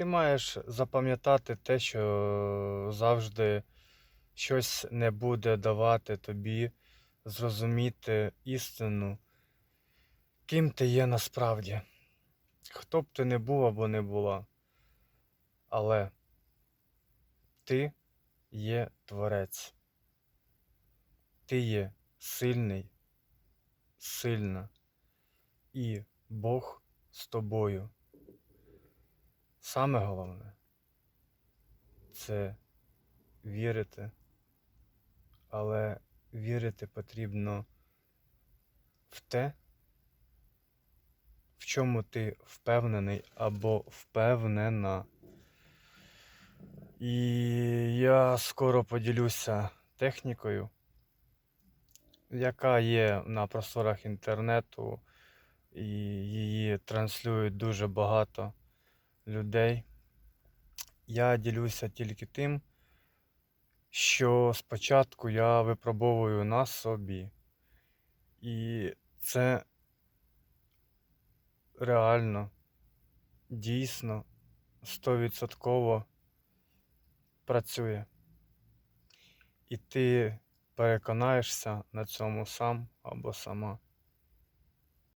ти маєш запам'ятати те, що завжди щось не буде давати тобі зрозуміти істину, ким ти є насправді. Хто б ти не був або не була. Але ти є творець. Ти є сильний, сильна, і Бог з тобою. Саме головне це вірити, але вірити потрібно в те, в чому ти впевнений або впевнена. І я скоро поділюся технікою, яка є на просторах інтернету, і її транслюють дуже багато людей. Я ділюся тільки тим, що спочатку я випробовую на собі. І це реально, дійсно, стовідсотково працює. І ти переконаєшся на цьому сам або сама.